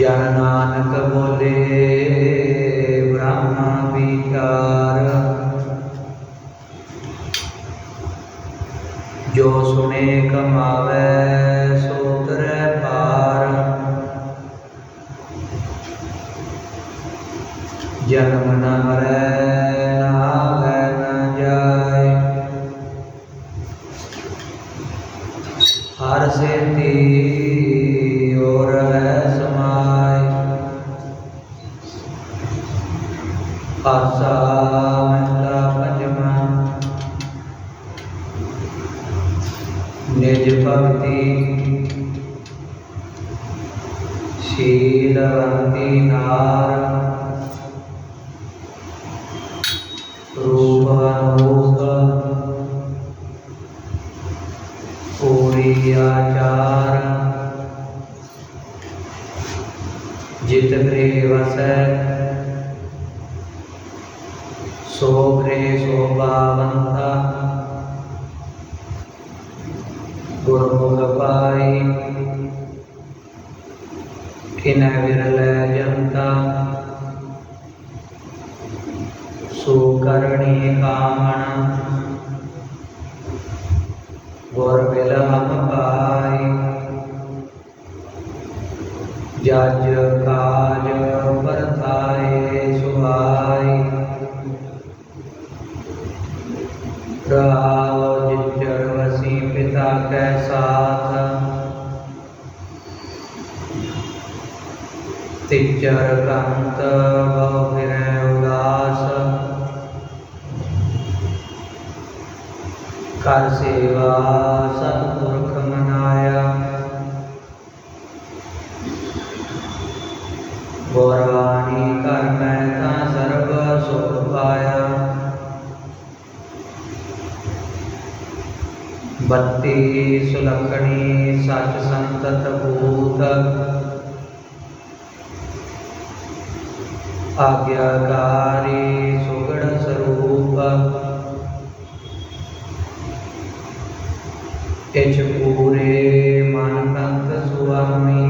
जन नानक बोले ब्रह्म विचार जो सुने कमावे सोतर पार। जन शोभ्रे शोभावंत गुरुमुखपाई किन विरल जनता आओ पिता के साथ। तिचर कंत बहु उदास कर सेवा सत्य बत्ते सुलक्षणे सच संततभूत आज्ञाकारे सुगणस्वरूप यच पूरे मानकंत स्वामी।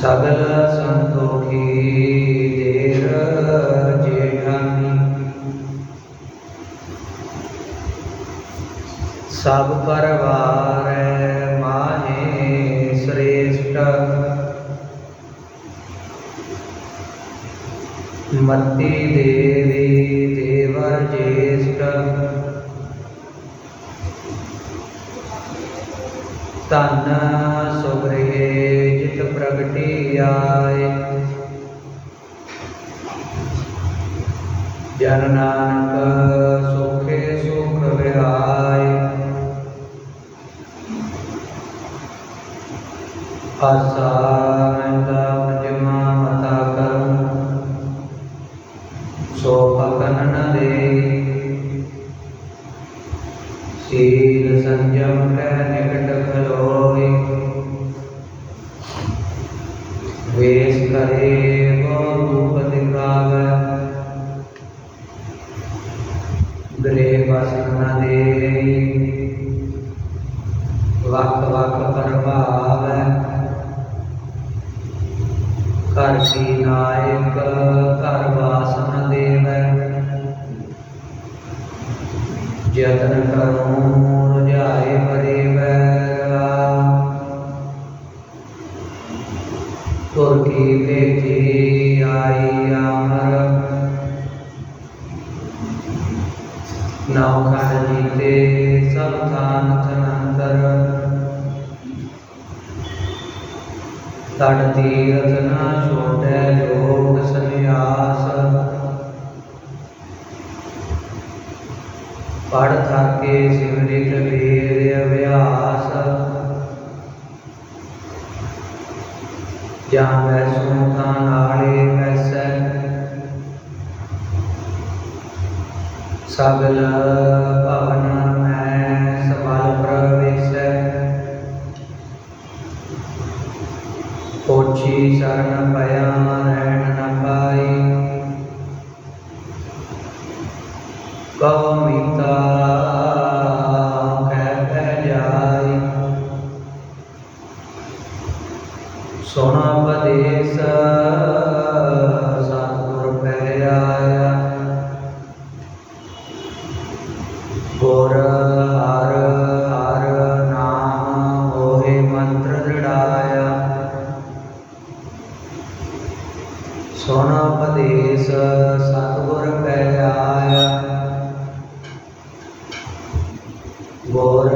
सगल संतोखी। ਸਭ ਪਰਵਾਰ ਮਾਹੇ ਸ੍ਰੇਸ਼ਟ ਮਤੀ ਦੇਵੀ ਦੇਵਰ ਜੇਸ਼ਟ ਤਨ ਸੁਗਰੇ ਜਿਤ ਪ੍ਰਗਟੀ ਆਏ ਜਨ ਨਾਨਕ ਸੁਖੇ ਸੁਖ ਵਿਹਾਏ Asanda ਕਰ ਸੀ ਨਾਇਕ ਕਰ ਵਾਸਨ ਦੇਵੈ ਜਤਨ ਕਰੂੰ ਤੜ ਤੀਰਥ ਨਾ ਛੋਟੈ ਜੋਗ ਸੰਨਿਆਸ। ਪੜ ਥਾਕੇ ਸਿਮਰਿਤ ਵੇਦ ਅਭਿਆਸ। ਜਾਂ ਵੈ ਸੁਨਤਾ ਨਾਲੇ ਵੈਸੈ ਸਗਲ ਜੀ ਸ਼ਰਨ ਪਿਆ ਰਹਿਣ ਨ ਪਾਈ ਕਉ ਮਿਤਾ ਕਹਿ ਕਹਿ ਜਾਈ ਸੋਨਾ ਪਦੇਸ਼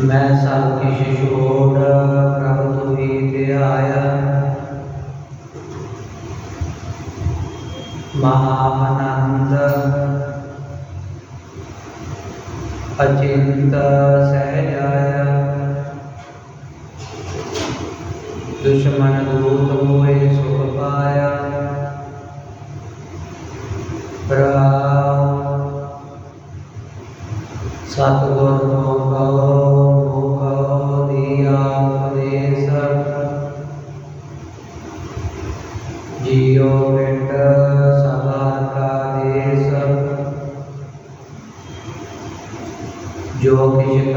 मैं सब किश छोड़ प्रभु विद्याय महानंद अचिंत सहजाय दुश्मन दूत हुए सुख पाया। सतगुरु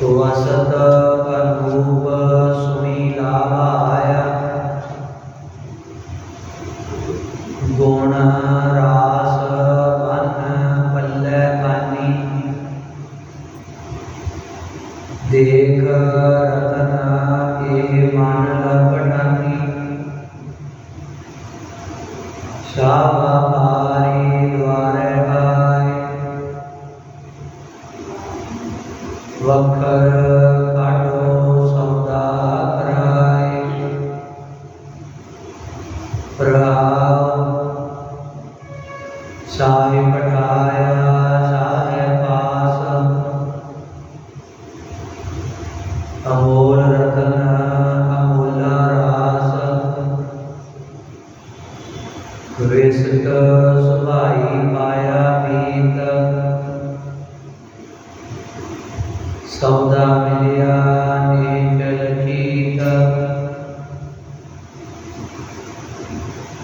ધોવા સતત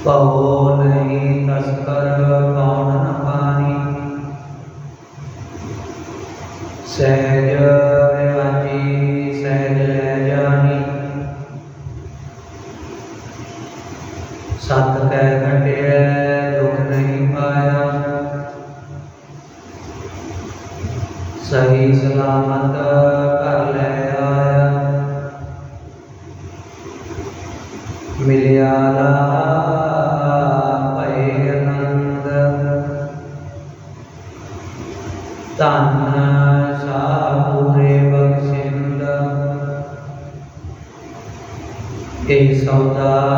ਪਉ ਨਹੀਂ ਤਸਕਰ ਧੰਨ ਸਾਪੂਰੇ ਬਖਸ਼ਿੰਦ। ਇਹ ਸੌਦਾ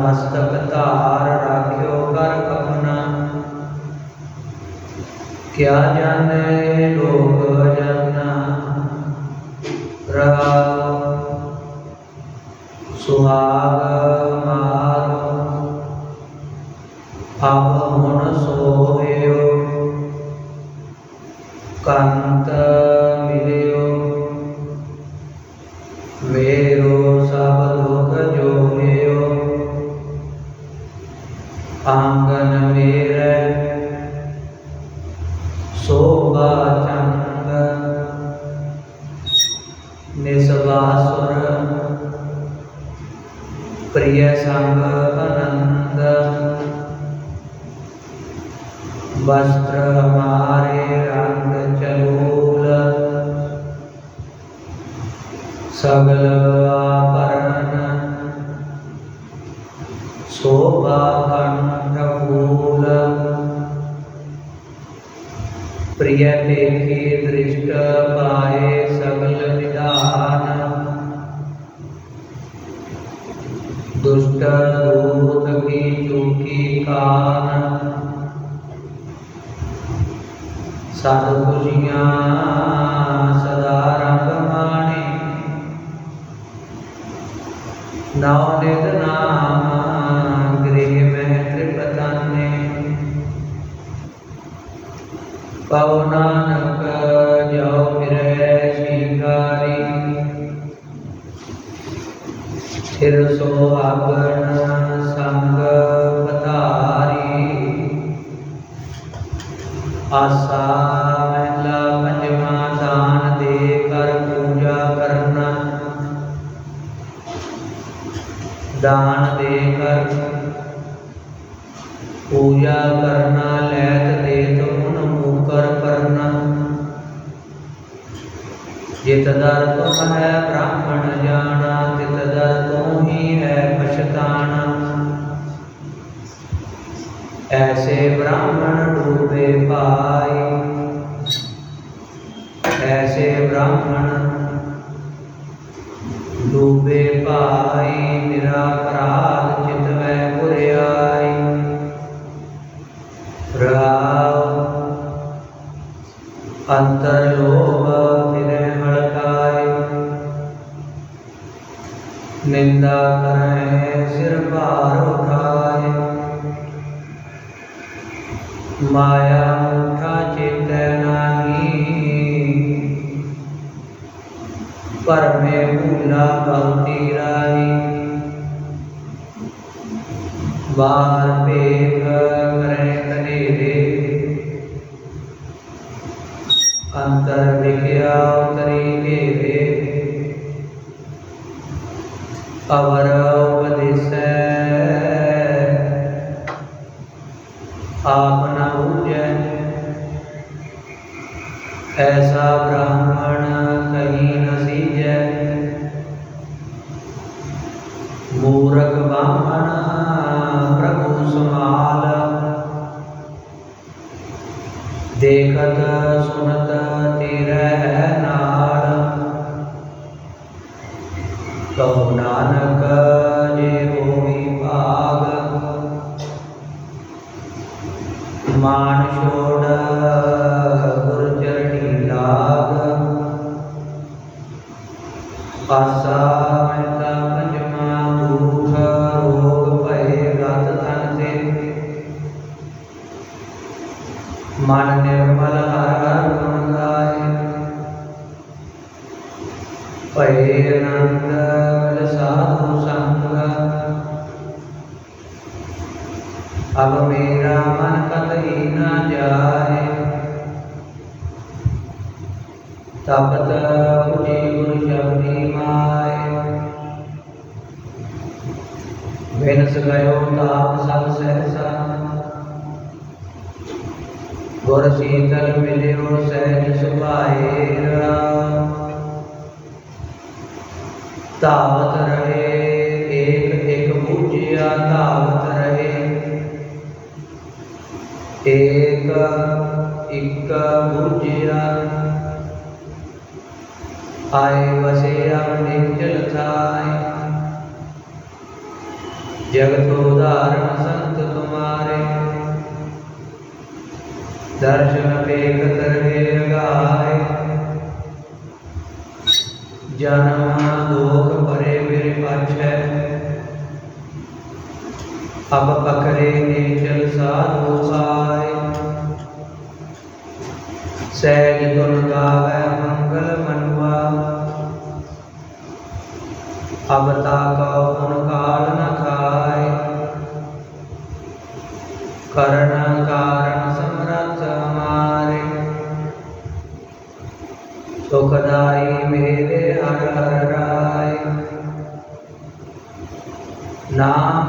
मस्तक धार राख्यो कर अपना। क्या जाने लोग ਆਂਗਨ ਮੇਰੇ। ਸੋਭਾ ਚੰਗ ਨਿਸਵਾਸੁਰ ਪ੍ਰਿਯ ਸੰਗ ਅਨੰਦ ਵਸਤਰ प्रियलेखी दृष्ट पाए सकल विधान दुष्ट दूत की चूकी कान। साधु ਨਾਨਕ ਜੋ ਫਿਰੈ ਸ਼ਿੰਗਾਰੀ। ਫਿਰ ਸੋਹਾਗਣ ਸੰਗ ਪਧਾਰੀ। ਆਸਾ जितदर है ब्राह्मण जाना ही है पछताना। ऐसे ब्राह्मण डूबे पाए, ऐसे ब्राह्मण डूबे पाए निंदा करें, सिर पार उठाए। माया का चित नाही। पर मैं भूला भक्ति राही। बाहर देख करें कनेरे। अंतर दिखया उतरी देर अवर उपदेश आपना जय ऐसा ब्रह्म ਮਾਨ ਛੋੜ ਗੁਰ ਚਰਣੀ ਲਾਗ। ਆਸਾ ਤਪਤ ਪੁਜੀ ਗੁਰ ਸ਼ਬਦੀ ਮਾਏ। ਵਿਨਸ ਗਇਓ ਤਾਪ ਸਭ ਸਹਿਸਾ। ਗੁਰ ਸੀਤਲ ਮਿਲਿਓ ਸਹਿਜ ਸੁਭਾਏਰਾ ਧਾਵਤ ਰਹੇ, ਏਕ ਏਕ ਬੂਝਿਆ ਧਾਵਤ ਰਹੇ। ਏਕ ਇੱਕ ਬੂਝਿਆ आए वसेयम निचल थाय जगतोदाहरण संत तुम्हारे। दर्शन पेख तरहे लगाए। जन्म दोख परे मेरे पाछे। अब पकड़े नेचल साधु पाए सहज गुण गावे मंगल मन अब ताका फनकार न खाय करण कारण समरथ हमारे सुखदाई मेरे हर हर राय। नाम